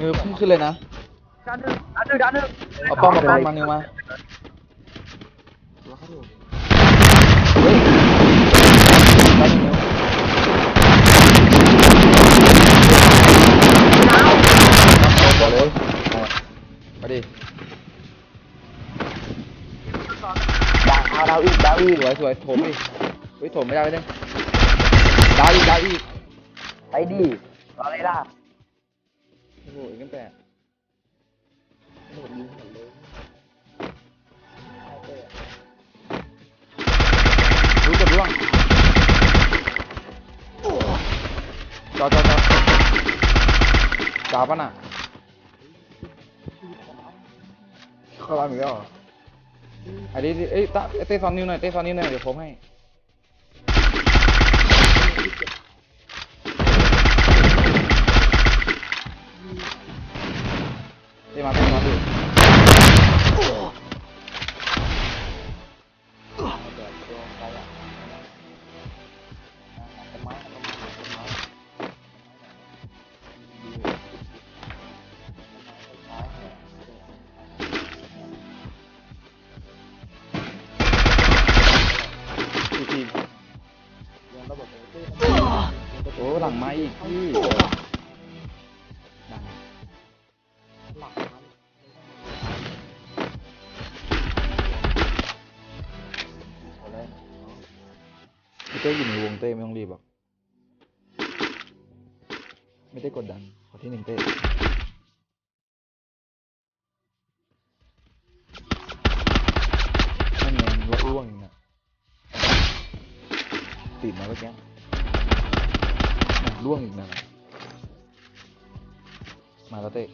นิวพุ่งขึ้นเลยนะด้านหนึ่งด้านหนึ่งด้านหนึ่งเอาป้อมมาป้อมมานิวมาเฮ้ยไปนิวบอกเลยมาดิดาวดาวอีกดาวอีกสวยสวยโถมดิเฮ้ยโถมไม่ได้ไม่ได้ดาวอีกดาวอีกไปดิรออะไรล่ะ โอ้โหอีกตั้งแต่รู้จักร่วงจอจอจอจาปะน่ะเข้าร้านอีกแล้วเหรออันนี้เอ้ยตะเต้ซอนนิ้วหน่อยเต้ซอนนิ้วหน่อยเดี๋ยวผมให้ พี่เต้อยู่ในวงเต้ไม่ต้องรีบหรอกไม่ได้กดดัน ขอที่หนึ่งเต้นั่นไงรถร่วงอีกนะติดมาเมื่อกี้น่ร่วงอีกนะมาแล้วเต้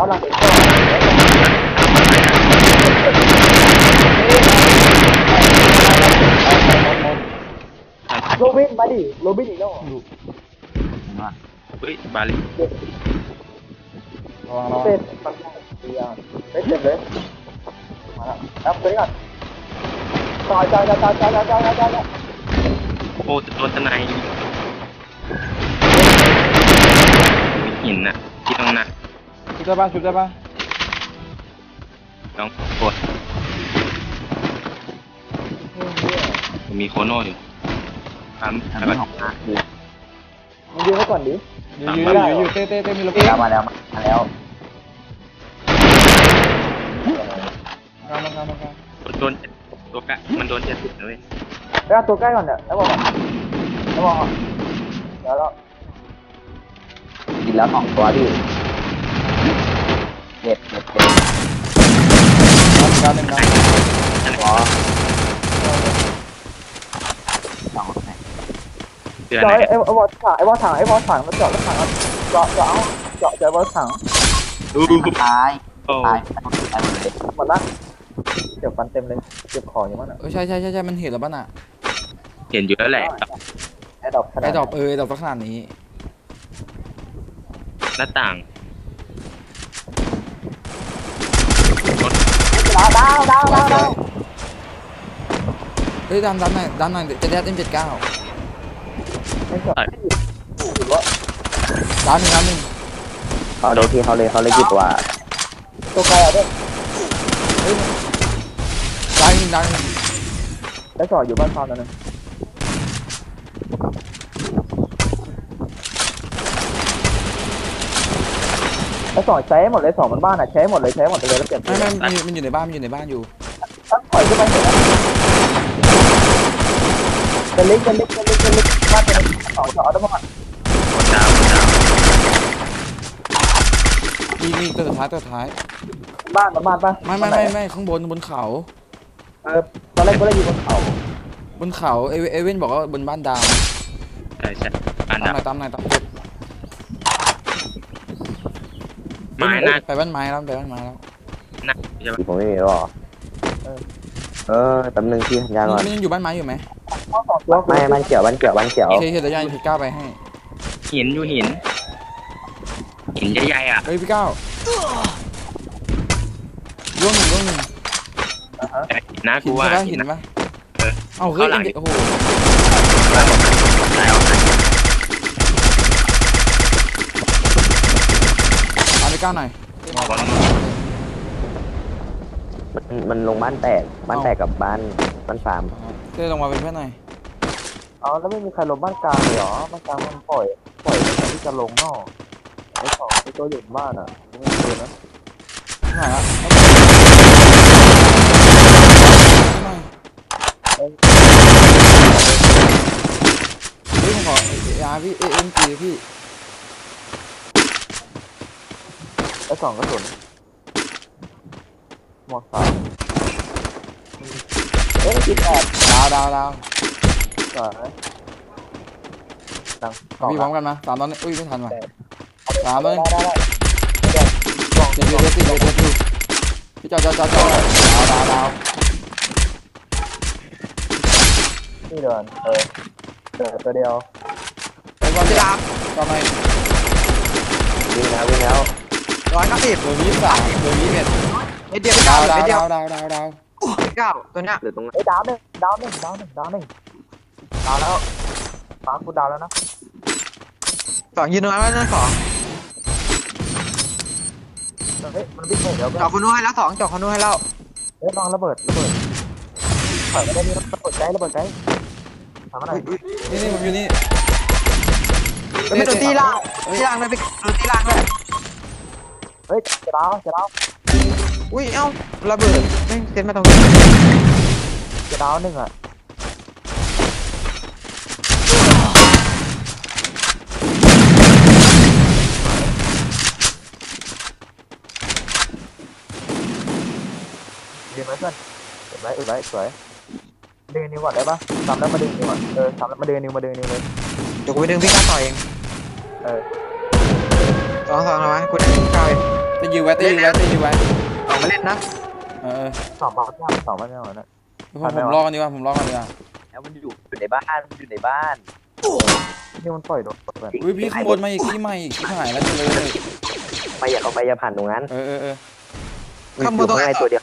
orang โรบินมาดิโรบินอีกแล้วเหรอดูมาเฮ้ยบาลีระวังระวังเต้นปังเดียวเต้นเจ็บเลยมาแล้วรับเต้นก่อนต่อยต่อยต่อยต่อยต่อยต่อยต่อยโอ้ตัวทนายหินน่ะที่ตรงนั้น ชุบได้ปะชุบได้ปะต้องกดมีโคโน่อยู่ปั๊มแล้วก็มึงยืนไว้ก่อนดิอยู่อยู่อยู่อยู่เต้เต้เต้มีระเบิดมาแล้วมาแล้วกลางกลางกลางกลางโดนตัวกะมันโดนเจ็ดสิบนะเลยไปเอาตัวใกล้ก่อนเนี่ยแล้วบอกแล้วบอกเดี๋ยวเรากินแล้วสองตัวดิ เด็ดเด็ดเด็ดกลางหนึ่งกลางนั่นหัวสองเดือนเจาะไหนไอ้ไอ้บอลถังไอ้บอลถังไอ้บอลถังมันเจาะแล้วถังเจาะเจาะเจาะเจาะบอลถังอู้ตายโอ้ตายตายหมดเลยหมดละเก็บฟันเต็มเลยเก็บของอยู่มั้งอะเออใช่ใช่ใช่ใช่มันเห็นแล้วป่ะน่ะเห็นอยู่แล้วแหละไอ้ดอกขนาไอ้ดอกเออไอ้ดอกลักษณะนี้หน้าต่าง ดาวดาวดาวดาวเฮ้ยดันดันหน่อยดันหน่อยจะได้เอ็มเจ็ดเก้าไม่เจาะถือว่าดันหนึ่งดันหนึ่งเขาเลยที่เขาเลยเขาเลยกี่ตัวตัวใครอะเด้เฮ้ยดันหนึ่งดันหนึ่งแล้วเจาะอยู่บ้านฟาร์มนั่นนึง ไอ้สองใช้หมดเลยสองมันบ้านอะใช้หมดเลยใช้หมดเลยแล้วเปลี่ยนไม่ไม่มันอยู่มันอยู่ในบ้านมันอยู่ในบ้านอยู่ตั้งถอยขึ้นไปเสร็จแล้วจะเล็กจะเล็กจะเล็กจะเล็กบ้านจะเล็กสองเจาะได้หมดหมดดาวหมดดาวมีมีตัวสุดท้ายตัวสุดท้ายบ้านบ้านป่ะไม่ไม่ไม่ไม่ข้างบนบนเขา เออตอนแรกก็เลยอยู่บนเขาบนเขาเอเวเอเว่นบอกว่าบนบ้านดาวใช่ใช่บ้านตามดาวหน่อยตามหน่อยตามเจ็บ ไม้หน้า ไปบ้านไม้แล้วไปบ้านไม้แล้วหน้าใช่ปะผมไม่มีหรอเออตำหนึ่งที่ทำยาก่อนมันยังอยู่บ้านไม้อยู่ไหมไม่บ้านเขียวบ้านเขียวบ้านเขียวโอเคเดี๋ยวยายพี่ก้าวไปให้หินอยู่หิน หินใหญ่ๆอะเฮ้ยพี่ก้าวร่วงหนึ่งร่วงหนึ่งนะหิกูนว่าใช่ปะหิหินนนะ ปะเออเอาเฮ้ยเข้าหลังเอ็นดิโอ้โห ตายเอา เอาพี่ ก้าวหน่อยบอลมันมันลงบ้านแตกบ้านแตกกับบ้านบ้านสามเต้ลงมาเป็นเพื่อนหน่อยอ๋อแล้วไม่มีใครลงบ้านกลางเลยเหรอบ้านกลางมันปล่อยปล่อยมันที่จะลงนอกไอ้สองไอ้ตัวอยู่บ้านอะไม่มีนะหน่อยละหน่อยเฮ้ยผมขอเออาร์พี่เอ็มจีพี่ ไอ้สองกระสุนหมดสามเอ้ยคิดแปดดาวดาวดาวก่อนนะดังพี่พร้อมกันมาสามตอนนี้อุ้ยไม่ทันว่ะสามตอนได้นี้ได้ได้เดี๋ยวเดี๋ยวเดี๋ยวเดี๋ยวเดี๋ยวดูพี่จอดจอดจอดจอดดาวดาวดาวนี่เดินเออเดินตัวเดียวไอ้บอลพี่ดาวจอดหน่อยวิ่งแล้ววิ่งแล้ว ร้อยเก้าสิบเบอร์ยี่สิบสามเบอร์ยี่สิบเอ็ดเอ็ดเดียวไม่ดาเก้าวดาวเอ็ดเดียวดาวดาวดาวดาวเก้าตัวเนี้ยหรือตรงไอ้ดาวหนึ่งดาวหนึ่งดาวหนึ่งดาวหนึ่งดาวแล้วฟ้ากูดาวแล้วนะสองยืนตรงนั้นไว้นั่นสองเฮ้ยมันวิ่งไปเดี๋ยวก็จอดคนนู้นให้แล้วสองจอดคนนู้นให้แล้วเฮ้ยลองระเบิดระเบิดถอยมาได้นี่ระเบิดไกลระเบิดไกลทำอะไรนี่นี่ผมอยู่นี่แล้วไม่โดนตีล่างตีล่างเลยไปโดนตีล่างเลย เฮ้ยจะดาวจะดาวอุ้ยเอ้าระเบิดแม่งเซ็นมาตรงนี้จะดาวหนึ่งอะดึงไว้เพื่อนเก็บไว้อุดไว้สวยดึงนิ้วก่อนได้ปะทำแล้วมาดึงนิ้วก่อนเออทำแล้วมาดึงนิ้วมาดึงนิ้วเลยเดี๋ยวกูไปดึงพี่ก้าวต่อเองเออสองสองเอาไว้กูดึงพี่ก้าวเอง ตียื้อไว้ตียื้อไว้ตียื้อไว้สองมาเล่นนะเออสองบาทสองบาทไม่เอานะเออผมผมรอกันดีกว่าผมรอกันดีกว่าแล้วมันอยู่อยู่ในบ้านมันอยู่ในบ้านนี่มันปล่อยโดนแบบอุ้ยพี่ข้างบนมาอีกที่ใหม่อีกที่หายแล้วจะเลย ไปอย่าเอาไปอย่าผ่านตรงนั้นเออเออเออข้างบนตรงไหนอยู่ข้างในตัวเดียว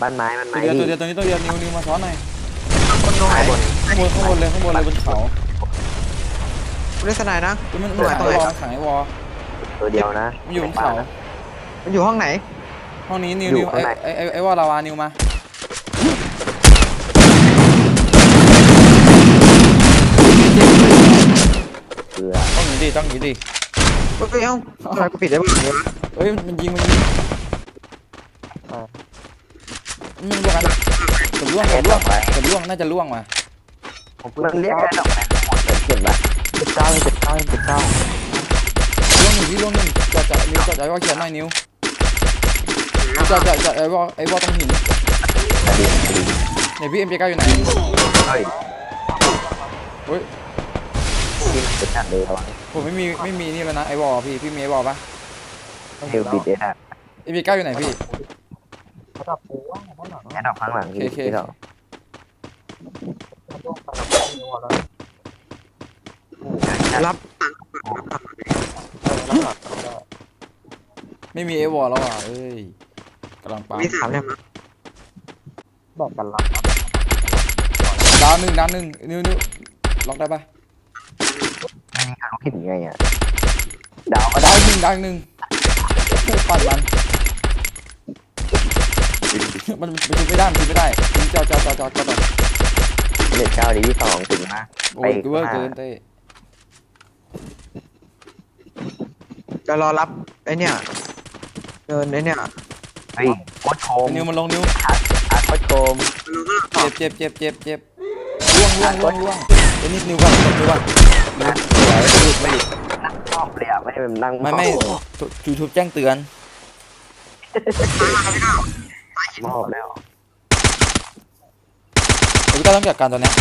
บ้านไม้บ้านตัวไม้เดียวตัวเดียวตัวนี้ตัวเดียวนิวนิวมาซ้อนหน่อยคนตรงไหนข้างบนข้างบนเลยข้างบนเลยบนเขากูเล่นสไนด์นะคือมันมันขังไอ้วอลขังไอ้วอลตัวเดียวนะมันอยู่บนเขา มันอยู่ห้องไหน ห้องนี้นิวอยู่นิวไอ้ข้างใน ไอ้ไอ้ไอ้วอลลาวานิวมาเกลือต้องหนีดิต้องหนีดิเฮ้ยเอ้าทำไมกูปิดได้บ้างเฮ้ยมันยิงมันยิงมันล่วงกันเกือบล่วงเกือบล่วงเกือบล่วงน่าจะล่วงว่ะมันเรียกอะไรดอกไม้ทั้งหมดเห็นปะเจ็ดเก้าเจ็ดเก้าเจ็ดเก้าล่วงหนึ่งพี่ล่วงหนึ่งจอดจอดนิ้วจอดไอ้วอลเขียนหน่อยนิ้ว จอดจอดจอดไอ้วอลไอ้วอลตรงหินอดีตอดีตเดี๋ยวพี่เอ็มเจก้าอยู่ไหนเฮ้ยเฮ้ยที่มันเป็นหนักเลยระวังผมไม่มีไม่มีนี่แล้วนะไอ้วอลพี่พี่มีไอ้วอลปะเฮลบิดเดทอะเอ็มเจก้าอยู่ไหนพี่เขาจับปูว่าข้างหลังแค่ดอกข้างหลังที่โอเคที่ดอกรับไม่มีไอ้วอลแล้วอะเอ้ยกำลังปั๊มมีสามเนี่ยบอกกันลังดาวหนึ่งดาวหนึ่งนิ้วนิ้วล็อกได้ปะไม่มีการคิดยังไงอะดาวก็ดาได้วหนึ่งดาวหนึ่งปัดมันมันมันชุบไม่ได้มันชุบไม่ได้จอดจอดจอดจอดจอดจอดเด็ดเก้าดีที่สองถึงนะโอ้ยกูเวอร์เกินเต้จะรอรับไอ้เนี่ยเดินไอ้เนี่ยเฮ้ยโคตรโคมนิ้วมันลงนิ้วอัดโคตรโคมเจ็บเจ็บเจ็บเจ็บเจ็บล่วงล่วงล่วงล่วงเดี๋ยวนิดนิ้วก่อนนิ้วก่อนนิ้วสวยไม่หลุดไม่หลุดนั่งชอบเลยอะไม่ได้เป็นนั่งไม่ไม่ยูทูบแจ้งเตือนมอบแล้วเราก็ต้องจัดการตอนเนี้ย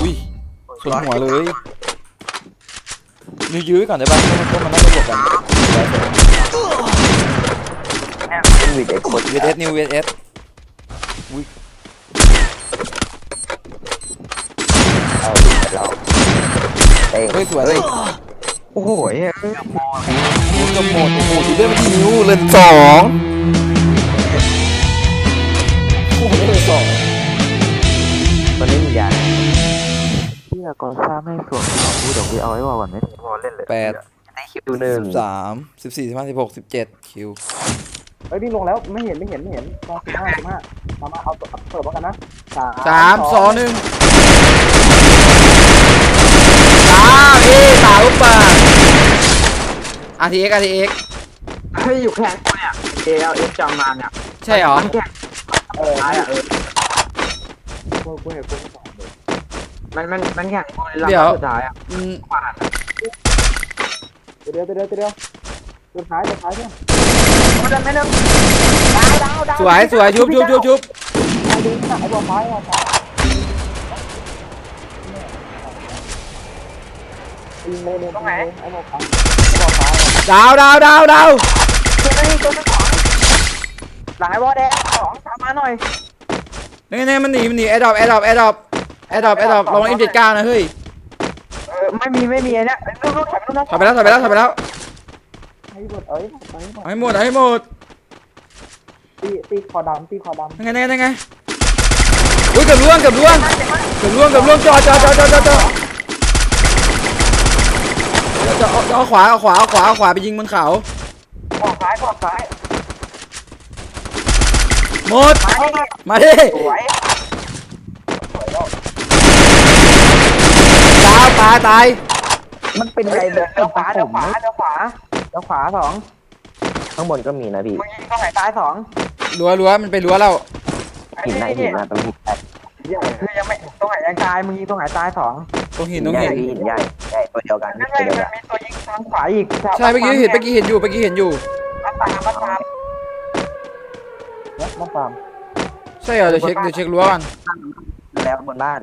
อุ้ยชนหัวเลยนิ้วยื้อไว้ก่อนได้ป่ะเพราะมันน่าจะบวกกัน น วีดเอ็กซ์คนเวทเอสนิวเวทเอสเออเราเต้งเฮ้ยสวยเลยโอ้โหเฮ้ยนิวจะหมดโอ้โหดูเลือดไปที่นิ้วเลยสองโอ้โหเลยสองมันไม่มียาที่ก่อนซ่าไม่ส่วนของพูดดอกวีเอาไว้ว่าวันนี้พอเล่นเลยแปดได้คิวหนึ่งสิบสามสิบสี่สิบห้าสิบหกสิบเจ็ดคิว เฮ้ยวิ่งลงแล้วไม่เห็นไม่เห็นไม่เห็นตอนสิบห้าสิบห้ามามาเอาตัวเปิดมากันนะสามสองหนึ่งสามเอสามลูกป่าอาทีเอ็กอาทีเอ็กเฮ้ยอยู่แข่งกูเนี่ย ALS จำมาเนี่ยใช่เหรอ มันแข่งเออท้ายอะเออกูกูเห็นกูสองเลยมันมันมันแข่งกูในเดี๋ยวสุดท้ายอะอืมขวาดตัวเดียวตัวเดียวตัวเดียวตัวท้ายตัวท้ายเนี่ย มันจะไม่เริ่มสวยสวยชุบชุบชุบชุบไอ้ดึงไอ้บอลท้ายบอลท้ายยิงเลยเลยตรงไหนไอ้บอลท้ายไอ้บอลท้ายดาวดาวดาวดาวตัวนี้ตัวที่สองหลังไอ้บอลแดงสองตามมาหน่อยนี่นี่มันหนีมันหนีแอดดอปแอดดอปแอดดอปแอดดอปแอดดอปลงเอ็มเจ็ดเก้านะเฮ้ยเออไม่มีไม่มีอันเนี้ยลูกลูกถอยไปลูกนะถอยไปแล้วถอยไปแล้วถอยไปแล้ว ให้หมดเอ้ยไปหมดเอาให้หมดเอาให้หมดตีตีคอดำตีคอดำยังไงยังไงยังไงอุ้ยเกือบล่วงเกือบล่วงเกือบล่วงเกือบล่วงจอดจอดจอดจอดจอดจอดจะเอาเอาขวาเอาขวาเอาขวาเอาขวาไปยิงบนเขาขวาซ้ายขวาซ้ายหมดมาดิมาดิสวยดาวตายตายมันเป็นเฮ้ไงยแบบเดี๋ยวขวาเดี๋ยวขวาเดี๋ยวขวา แล้วขวาสองข้างบนก็มีนะพี่มึงยิงตรงไหนตายสองรั้วรั้วมันไปรั้วเราหินไหนหินมาตรงหินแตกคือยังไม่ตรงไหนยังตายมึงยิงตรงไหนตายสองตรงหินตหิรนงใหญ่หินพี่หินใหญ่ใหญ่ตัวเดียวกันนั่นไงตัวเดียวมักันนมีตัวยิงทางขวาอีกใช่เมื่อกี้เห็นเมื่อกี้เห็นอยู่เมื่อกี้เห็นอยู่มันตามมันตามน้ำตามใช่เหรอเดี๋ยวเช็คเดี๋ยวเช็ครั้วก่อนแล้วบนบ้าน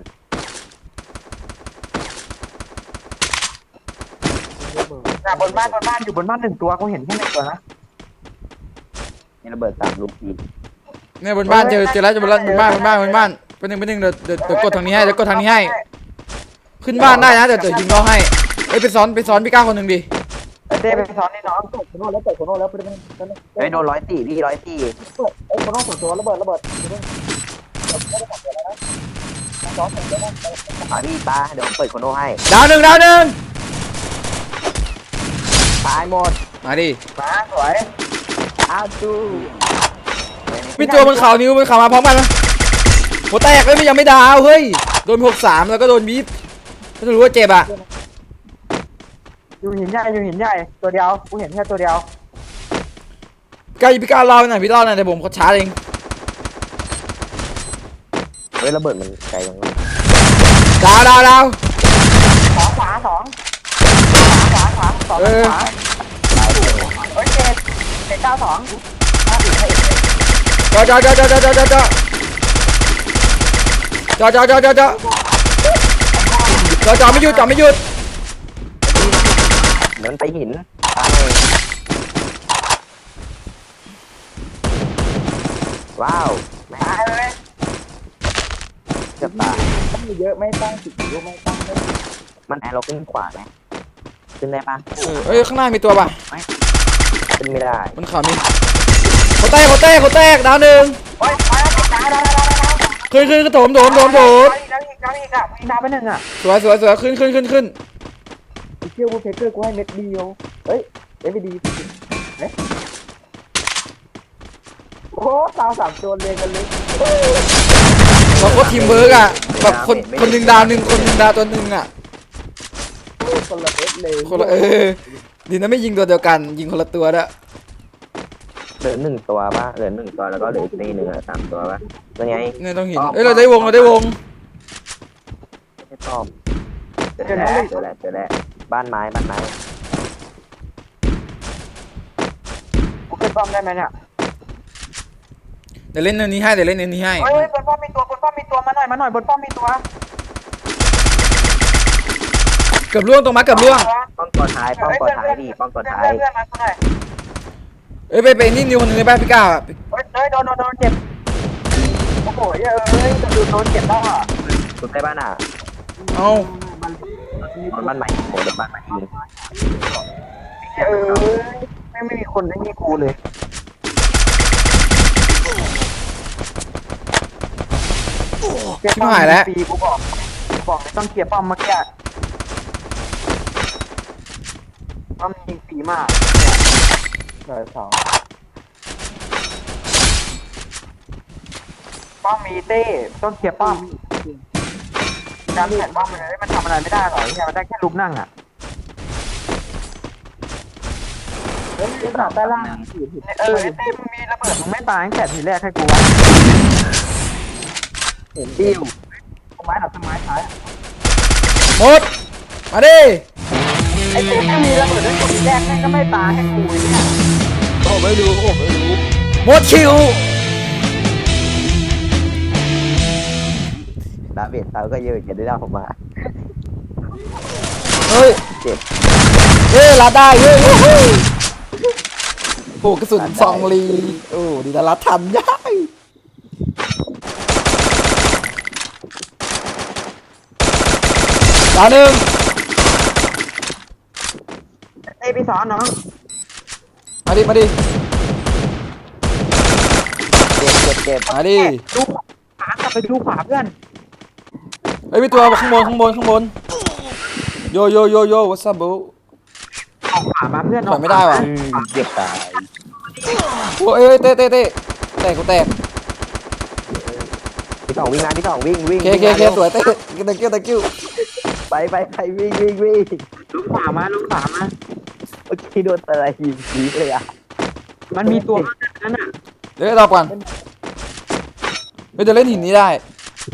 น่ะบนบ้านบนบ้านอยู่บนบ้านหนึ่งตัวกูเห็นแค่หนึ่งตัวนะนี่ระเบิดสามลูกพี่เนี่ยบนบ้านเจอเจอแล้วจะบนบ้านบนบ้านบนบ้านบนบ้านเป็นหนึ่งเป็นหนึ่งเดี๋ยวเดี๋ยวเดี๋ยวกดทางนี้ให้เดี๋ยวกดทางนี้ให้ ขึ้นบ้านได้นะเดี๋ยวเดี๋ยวยิงเราให้เอ้ยไปซ้อนไปซ้อนพี่ก้าวคนหนึ่งดิไอ้เต้ไปซ้อนนี่น้องเปิดโคโน่แล้วเปิดโคโน่แล้วเป็นเป็นเฮ้ยโดนร้อยสี่พี่ร้อยสี่เปิดเอ้ยโคโน่ส่วนตัวระเบิดระเบิดอ่าพี่ตาเดี๋ยวเปิดโคโน่ให้ดาวหนึ่งดาวหนึ่ง ตายหมดมาดิมาสวยอาจูมีตัวบนเขานิ้วบนเขามาพร้อมกันนะหัวแตกเลยไม่ยังไม่ดาวเฮ้ยโดนหกสามแล้วก็โดนบีบไม่รู้ว่าเจ็บอะอยู่หินใหญ่อยู่หินใหญ่ตัวเดียวกูเห็นแค่ตัวเดียวก้าวพี่ก้าวรอหน่อยพี่รอหน่อยเดี๋ยวผมเขาช้าเองเฮ้ยระเบิดมันไกลยังดาวดาวดาวสองขวาสองขวาขวาขวาสองขวาเฮ้ยเจ็ดเจ็ดเก้าสองจอจอจอจอจอจอจอจอจอจอจอจอจอจอจอไม่หยุดจอไม่หยุดเหมือนไปหินตายเลยว้าวตายเลยจะตาย ตั้งเยอะไม่ตั้งสิบลูกไม่ตั้งมันแอร์เราขึ้นขวาไหม ขึ้นได้ปะเออเอ้ยข้างหน้ามีตัวป่ะขึ้นไม่ได้บนเขามีเขาแตกเขาแตกเขาแตกดาวหนึ่งเฮ้ยตายแล้วตายแล้วตายแล้วตายแล้วขึ้นขึ้นขึ้นโถมโถมโถมโถมอีกแล้วอีกแล้วอีกอะมีดาวไปหนึ่งอะสวยสวยสวยขึ้นขึ้นขึ้นขึ้นเที่ยวกูเพเกอร์กูให้เม็ดเดียวเฮ้ยเอฟดีเฮ้ยโอ้ตาวสามตัวเรียงกันเลยเราโคตรทีมเวิร์กอะแบบคนคนหนึ่งดาวหนึ่งคนหนึ่งดาวตัวหนึ่งอะ คนละเม็ดเลยคนละเออดีนะไม่ยิงตัวเดียวกัน ยิงคนละตัวด้วยเหลือหนึ่งตัวปะเหลือหนึ่งตัวแล้วก็เหลืออีกตีหนึ่งอะสามตัวปะเป็นไงเนี่ยต้องเห็นเอ้ยเราได้วงเราได้วงไม่ชอบเจอแล้วเจอแล้วเจอแล้วบ้านไม้บ้านไม้กูขึ้นป้อมได้ไหมเนี่ยเดี๋ยวเล่นเนินนี้ให้เดี๋ยวเล่นเนินนี้ให้เฮ้ยบนป้อมมีตัวบนป้อมมีตัวมาหน่อยมาหน่อยบนป้อมมีตัว เกือบล่วงตรงมาเกือบล่วงป้อมตัวท้ายป้อมตัวท้ายดิป้อมตัวท้ายเพื่อนมาหน่อยเอ้ยไปไปนี่นิวคนหนึงเลยป่ะพี่ก้าวอะเฮ้ยเฮ้ยโดนโดนโดนเจ็บโอ้โหเอ้ยจะดูโดนเจ็บแล้วอะสุดใกล้บ้านอะเอาบ้านใหม่โหรถบ้านใหม่เลยเอ้ยไม่ไม่มีคนได้นี่กูเลยปีกูบอกบอกไม่ต้องเคลียร์ป้อมเมื่อกี้ ป้อมยิงปีมากใช่สองป้อมมีเต้ต้องเคลียร์ป้อมการแข่งป้อมมันเลยมันทำอะไรไม่ได้หรอกเนี่ยมันได้แค่ลุกนั่งอะเฮ้ยขนาดใต้ล่างเออเต้มึงมีระเบิดมึงไม่ตายตั้งแต่ทีแรกให้กูวะเห็นติ้วต้นไม้หลับต้นไม้ท้ายหมดมาดิไอ้เต้ถ้ามีระเบิดตั้งแต่ทีแรกแม่งก็ไม่ตาให้กูเนี่ยผมไม่รู้ผมไม่รู้หมดคิวดาเมจเขาก็เยอะเกินได้แล้ผมมาเฮ้ยเจ็บเฮ้ยลาดได้เฮ้ยโอ้โหโอ้กระสุนซองลีโอ้ดีนะรัดทันยัยดาวหนึ่ง เต้ พี่สอนน้องมาดิมาดิเจ็บเจ็บเจ็บมาดิดูขวากลับไปดูขวาเพื่อนเฮ้ยมีตัวข้างบนข้างบนข้างบนโยโยโยโย่ what's up bro ออกขวามาเพื่อนถอยไม่ได้ว่ะ อืมเจ็บตายโอ้ยเอ้ยเต้เต้เต้แตกกูแตกพี่สองวิ่งนะพี่สองวิ่งวิ่งเคเคเคสวยเต้ thank you thank you ไปไปไปวิ่งวิ่งวิ่งดูขวามาดูขวามา เมื่อกี้โดนอะไรยิงผีเลยอะมันมีตัวนั่นน่ะเดี๋ยวรอก่อนเฮ้ยเดี๋ยวเล่นหินนี้ได้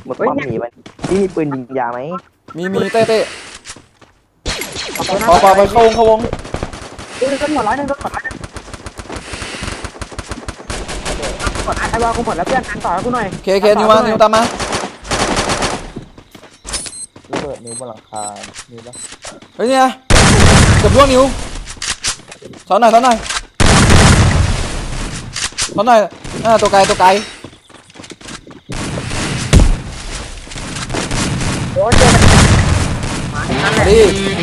หมดความหนีมันนี่มีปืนยิงยาไหมมีมีเต้เต้เอาตัวนั้นพอพอไปเข้าวงเข้าวงดูดูหมดร้อยหนึ่งดูหมดร้อยหนึ่งกดไอ้วากูหมดแล้วเพื่อนอันต่อให้กูหน่อยเคเคนิวมานิวตามมาระเบิดนิ้วบนหลังคานี่ปะเฮ้ยเนี่ยเกือบล่วงนิว สอนหน่อยสอนหน่อยสอนหน่อยอ่าตัวไกลตัวไกลโดนเจอมานั่นแหมาละดิ